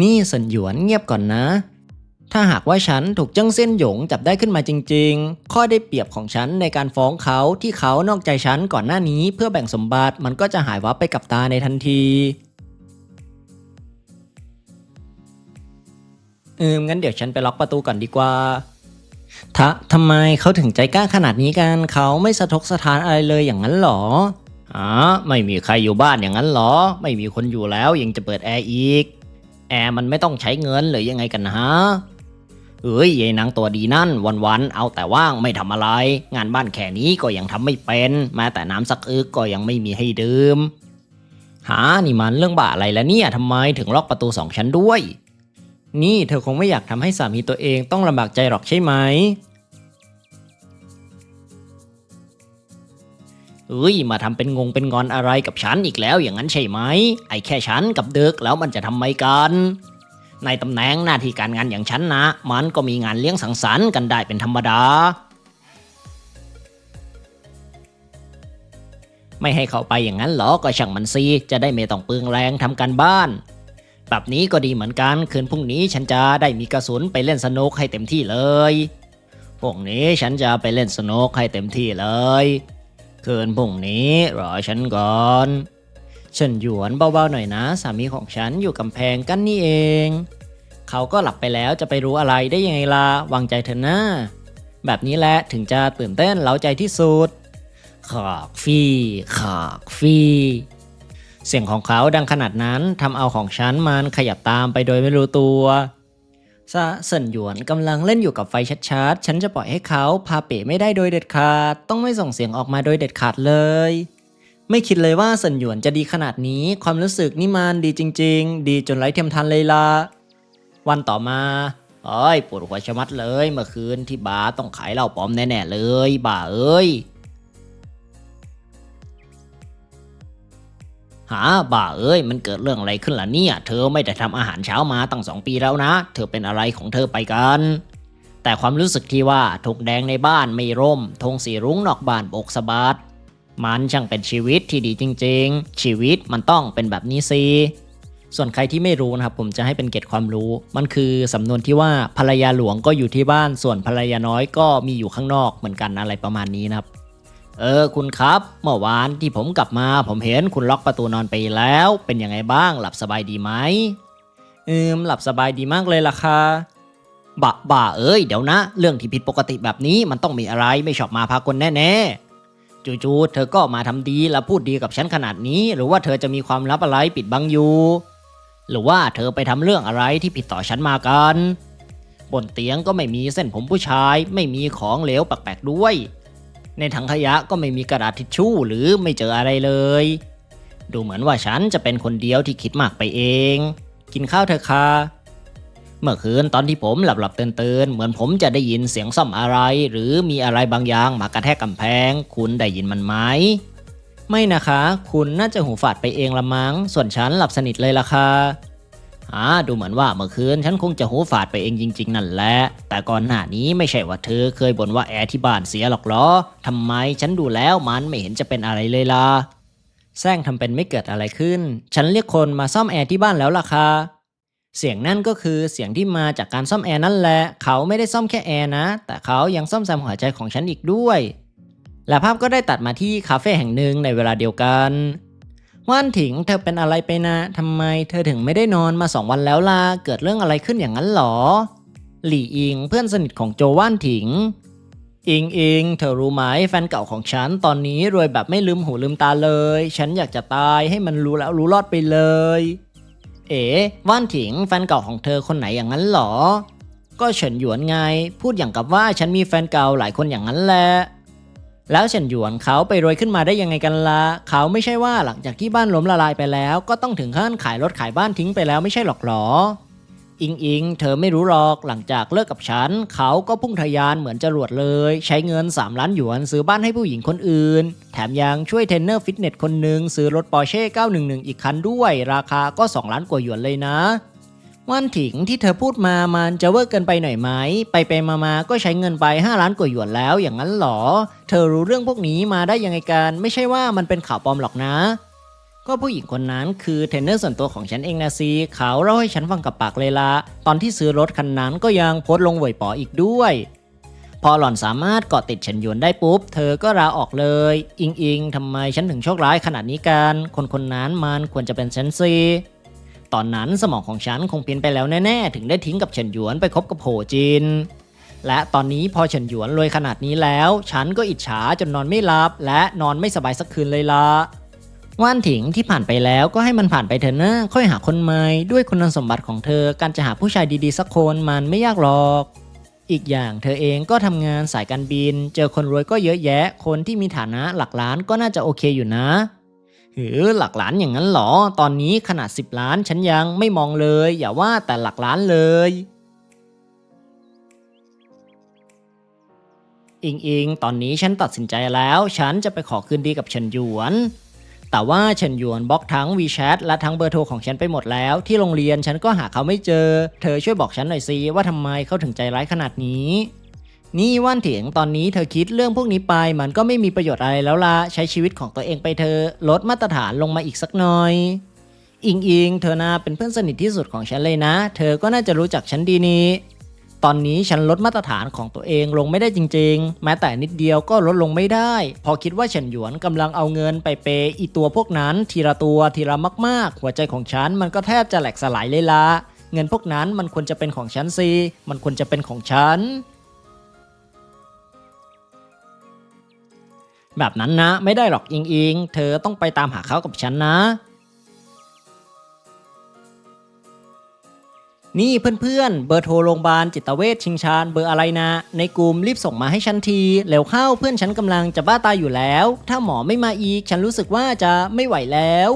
นี่สันหยวนเงียบก่อนนะ ถ้าหากว่าฉันถูกจ้งเส้นหยงจับได้ขึ้นมาจริง ๆ ข้อได้เปรียบของฉันในการฟ้องเขาที่เขานอกใจฉันก่อนหน้านี้เพื่อแบ่งสมบัติมันก็จะหายวับไปกับตาในทันทีเอองั้นเดี๋ยวฉันไปล็อกประตูก่อนดีกว่าทะทำไมเขาถึงใจกล้าขนาดนี้กันเขาไม่สะทกสะท้านอะไรเลยอย่างนั้นหรออ๋อไม่มีใครอยู่บ้านอย่างนั้นหรอ ไม่มีคนอยู่แล้วยังจะเปิดแอร์อีก แอร์มันไม่ต้องใช้เงินหรือยังไงกันฮะเอ้ยยายนางตัวดีนั่นวันๆเอาแต่ว่างไม่ทำอะไร งานบ้านแค่นี้ก็ยังทำไม่เป็นแม้แต่น้ำสักอึกก็ยังไม่มีให้ดื่มหานี่มันเรื่องบ้าอะไรแล้วเนี่ยทำไมถึงล็อกประตูสองชั้นด้วย นี่เธอคงไม่อยากทำให้สามีตัวเองต้องลำบากใจหรอกใช่ไหม เอ้ยมาทำเป็นงงเป็นงอนอะไรกับฉันอีกแล้วอย่างนั้นใช่ไหม ไอ้แค่ฉันกับเด็กแล้วมันจะทำไมกัน ในตำแหน่งหน้าที่การงานอย่างฉันนะ มันก็มีงานเลี้ยงสังสรรค์กันได้เป็นธรรมดา ไม่ให้เขาไปอย่างนั้นเหรอก็ช่างมันซีจะได้ไม่ต้องเปลืองแรงทำการบ้านแบบนี้ก็ดีเหมือนกันคืนพรุ่งนี้ฉันจะได้มีกระสุนไปเล่นสนุกให้เต็มที่เลยพรุ่งนี้ฉันจะไปเล่นสนุกให้เต็มที่เลย คืนพรุ่งนี้รอฉันก่อนฉันหยวนเบาๆหน่อยนะ สามีของฉันอยู่กำแพงกันนี่เอง เขาก็หลับไปแล้วจะไปรู้อะไรได้ยังไงล่ะวางใจเถอะนะแบบนี้แหละถึงจะตื่นเต้นเล้าใจที่สุดขากฟี่ขากฟี่เสียงของเขาดังขนาดนั้นทำเอาของฉันมันขยับตามไปโดยไม่รู้ตัว ซะเซินหยวนกำลังเล่นอยู่กับไฟชัดๆ ฉันจะปล่อยให้เขาพาเป๋ไม่ได้โดยเด็ดขาด ต้องไม่ส่งเสียงออกมาโดยเด็ดขาดเลย ไม่คิดเลยว่าเซินหยวนจะดีขนาดนี้ ความรู้สึกนี่มันดีจริง ๆ ดีจนไร้เทียมทันเลยล่ะ วันต่อมาเอ้ยปวดหัวชะมัดเลย เมื่อคืนที่บาร์ต้องขายเหล้าปลอมแน่ๆเลย บ่าเอ้ย หาบ่าเอ้ยมันเกิดเรื่องอะไรขึ้นล่ะเนี่ย เธอไม่ได้ทำอาหารเช้ามาตั้งสองปีแล้วนะ เธอเป็นอะไรของเธอไปกันแต่ความรู้สึกที่ว่าธงแดงในบ้านไม่ร่มธงสีรุ้งนอกบ้านโบกสะบัดมันช่างเป็นชีวิตที่ดีจริง ๆ ชีวิตมันต้องเป็นแบบนี้สิส่วนใครที่ไม่รู้นะครับผมจะให้เป็นเกร็ดความรู้ มันคือสำนวนที่ว่าภรรยาหลวงก็อยู่ที่บ้านส่วนภรรยาน้อยก็มีอยู่ข้างนอกเหมือนกันอะไรประมาณนี้นะครับ เออคุณครับ เมื่อวานที่ผมกลับมา ผมเห็นคุณล็อกประตูนอนไปแล้ว เป็นยังไงบ้างหลับสบายดีไหมอืมหลับสบายดีมากเลยล่ะค่ะบ่าบ่าเอ้ยเดี๋ยวนะ เรื่องที่ผิดปกติแบบนี้มันต้องมีอะไรไม่ชอบมาพากลแน่ๆจู่ๆเธอก็มาทำดีและพูดดีกับฉันขนาดนี้ หรือว่าเธอจะมีความลับอะไรปิดบังอยู่หรือว่าเธอไปทำเรื่องอะไรที่ผิดต่อฉันมากัน บนเตียงก็ไม่มีเส้นผมผู้ชาย ไม่มีของเหลวแปลกๆด้วย ในถังขยะก็ไม่มีกระดาษทิชชู่หรือไม่เจออะไรเลย ดูเหมือนว่าฉันจะเป็นคนเดียวที่คิดมากไปเอง กินข้าวเถอะค่ะเมื่อคืนตอนที่ผมหลับหลับๆตื่นตื่นๆเหมือนผมจะได้ยินเสียงซ่อมอะไร หรือมีอะไรบางอย่างมากระแทกกำแพง คุณได้ยินมันไหมไม่นะคะ คุณน่าจะหูฝาดไปเองละมั้งส่วนฉันหลับสนิทเลยล่ะค่ะ อ่าดูเหมือนว่าเมื่อคืนฉันคงจะหูฝาดไปเองจริง ๆ นั่นแหละ แต่ก่อนหน้านี้ไม่ใช่ว่าเธอเคยบ่นว่าแอร์ที่บ้านเสียหรอกหรอทำไมฉันดูแล้วมันไม่เห็นจะเป็นอะไรเลยล่ะแซงทำเป็นไม่เกิดอะไรขึ้น ฉันเรียกคนมาซ่อมแอร์ที่บ้านแล้วล่ะค่ะเสียงนั่นก็คือเสียงที่มาจากการซ่อมแอร์นั่นแหละ เขาไม่ได้ซ่อมแค่แอร์นะ แต่เขายังซ่อมแซมหัวใจของฉันอีกด้วย และภาพก็ได้ตัดมาที่คาเฟ่แห่งหนึ่งในเวลาเดียวกัน ว่านถิงเธอเป็นอะไรไปนะทำไมเธอถึงไม่ได้นอนมาสองวันแล้วล่ะ เกิดเรื่องอะไรขึ้นอย่างนั้นหรอ หลี่อิงเพื่อนสนิทของโจว่านถิง อิงอิงเธอรู้ไหมแฟนเก่าของฉันตอนนี้รวยแบบไม่ลืมหูลืมตาเลย ฉันอยากจะตายให้มันรู้แล้วรู้รอดไปเลย เอ๋ว่านถิงแฟนเก่าของเธอคนไหนอย่างนั้นหรอ ก็เฉินหยวนไง พูดอย่างกับว่าฉันมีแฟนเก่าหลายคนอย่างนั้นแหละ แล้วเฉินหยวนเขาไปรวยขึ้นมาได้ยังไงกันละ่ะเขาไม่ใช่ว่าหลังจากที่บ้านล้มละลายไปแล้ว ก็ต้องถึงขั้นขายรถขายบ้านทิ้งไปแล้วไม่ใช่หรอกหรอ อิงอิง เธอไม่รู้หรอกหลังจากเลิกกับฉัน เขาก็พุ่งทะยานเหมือนจรวดเลย ใช้เงิน 3 ล้านหยวนซื้อบ้านให้ผู้หญิงคนอื่น แถมยังช่วยเทรนเนอร์ฟิตเนสคนหนึ่งซื้อรถปอร์เช่911 อีกคันด้วย ราคาก็ 2 ล้านกว่าหยวนเลยนะ ว่นถิงที่เธอพูดมามันจะเวอร์เกินไปหน่อยไหม ไปไปมามาก็ใช้เงินไป 5 ล้านกว่าหยวนแล้วอย่างนั้นหรอ เธอรู้เรื่องพวกนี้มาได้ยังไงกัน ไม่ใช่ว่ามันเป็นข่าวปลอมหรอกนะ ก็ผู้หญิงคนนั้นคือเทรนเนอร์ส่วนตัวของฉันเองนะซีเขาเล่าให้ฉันฟังกับปากเลยละตอนที่ซื้อรถคันนั้นก็ยังโพสต์ลงเหวยป๋ออีกด้วยพอหล่อนสามารถเกาะติดเฉินหยวนได้ปุ๊บ เธอก็ลาออกเลย อิงอิงทำไมฉันถึงโชคร้ายขนาดนี้กัน คนคนนั้นมันควรจะเป็นฉันซี ตอนนั้นสมองของฉันคงเปลี่ยนไปแล้วแน่ๆ ถึงได้ทิ้งกับเฉินหยวนไปคบกับโหจิน และตอนนี้พอเฉินหยวนรวยขนาดนี้แล้ว ฉันก็อิจฉาจนนอนไม่หลับ และนอนไม่สบายสักคืนเลยละว่านถิงที่ผ่านไปแล้วก็ให้มันผ่านไปเถอะนะค่อยหาคนใหม่ด้วยคุณสมบัติของเธอการจะหาผู้ชายดีๆสักคนมันไม่ยากหรอก อีกอย่างเธอเองก็ทำงานสายการบิน เจอคนรวยก็เยอะแยะ คนที่มีฐานะหลักล้านก็น่าจะโอเคอยู่นะ หือหลักล้านอย่างนั้นเหรอ ตอนนี้ขนาด 10 ล้านฉันยังไม่มองเลย อย่าว่าแต่หลักล้านเลย อิงอิงตอนนี้ฉันตัดสินใจแล้ว ฉันจะไปขอคืนดีกับเฉินหยวน แต่ว่าเฉินหยวนบล็อกทั้ง WeChat และทั้งเบอร์โทรของฉันไปหมดแล้ว ที่โรงเรียนฉันก็หาเขาไม่เจอ เธอช่วยบอกฉันหน่อยสิว่าทำไมเขาถึงใจร้ายขนาดนี้ นี่ว่านเถียงตอนนี้เธอคิดเรื่องพวกนี้ไป มันก็ไม่มีประโยชน์อะไรแล้วล่ะใช้ชีวิตของตัวเองไปเธอลดมาตรฐานลงมาอีกสักหน่อย อิงอิงเธอน่าเป็นเพื่อนสนิทที่สุดของฉันเลยนะ เธอก็น่าจะรู้จักฉันดีนี่ตอนนี้ฉันลดมาตรฐานของตัวเองลงไม่ได้จริง ๆ แม้แต่นิดเดียวก็ลดลงไม่ได้ พอคิดว่าเฉินหยวนกำลังเอาเงินไปเปย์อีตัวพวกนั้น ทีละตัวทีละมากๆ หัวใจของฉันมันก็แทบจะแหลกสลายเลยละเงินพวกนั้นมันควรจะเป็นของฉันสิมันควรจะเป็นของฉัน แบบนั้นนะ ไม่ได้หรอกอิงอิง เธอต้องไปตามหาเขากับฉันนะ นี่เพื่อนๆ เบอร์โทรโรงพยาบาลจิตเวชชิงชานเบอร์อะไรนะ ในกลุ่มรีบส่งมาให้ฉันที เร็วเข้าเพื่อนฉันกำลังจะบ้าตายอยู่แล้ว ถ้าหมอไม่มาอีก ฉันรู้สึกว่าจะไม่ไหวแล้ว